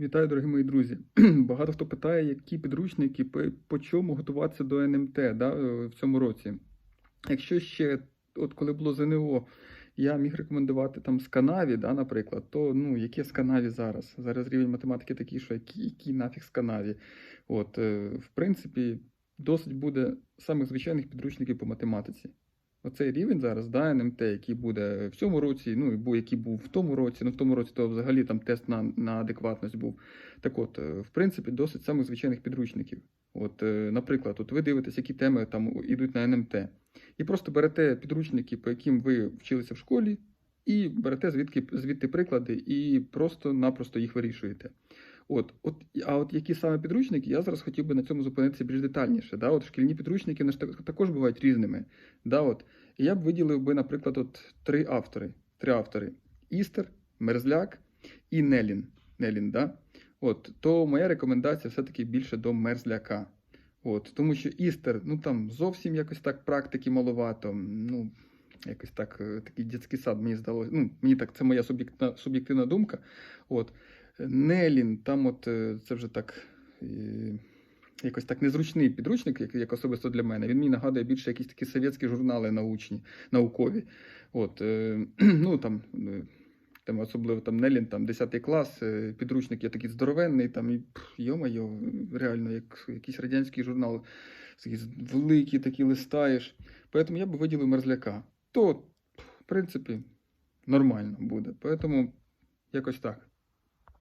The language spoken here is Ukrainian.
Вітаю, дорогі мої друзі. Багато хто питає, які підручники, по, чому готуватися до НМТ да, е, в цьому році. Якщо ще, от коли було ЗНО, я міг рекомендувати там сканаві, да, наприклад, то ну, яке сканаві зараз? Зараз рівень математики такий, що які, які нафіг сканаві. От, е, в принципі, досить буде самих звичайних підручників по математиці. Оцей рівень зараз, да, НМТ, який буде в цьому році, ну і який був в тому році, ну в тому році то взагалі там тест на, на адекватність був. Так от, е, в принципі, досить самих звичайних підручників. От, е, наприклад, от ви дивитесь, які теми там йдуть на НМТ, і просто берете підручники, по яким ви вчилися в школі, і берете звідки, звідти приклади, і просто-напросто їх вирішуєте. От, от, а от які саме підручники, я зараз хотів би на цьому зупинитися більш детальніше. Да? От шкільні підручники також бувають різними. Да? От. І я б виділив би, наприклад, от три автори. Три автори: Істер, Мерзляк і Нелін. Нелін да? От, то моя рекомендація все-таки більше до мерзляка. От, тому що Істер, ну там зовсім якось так практики маловато. Ну, якось так, е, такий дитячий сад, мені здалося. Ну, мені так, це моя суб'єктивна, суб'єктивна думка. От. Нелін, там от е, це вже так. Якось так незручний підручник, як, особисто для мене. Він мені нагадує більше якісь такі совєтські журнали научні, наукові. От, е, ну, там, е, там особливо там Нелін, там 10 клас, підручник є такий здоровенний, там, і йо-моє, реально, як якийсь радянський журнал, великий такий листаєш. Поэтому я би виділив мерзляка. То, в принципі, нормально буде. Поэтому якось так.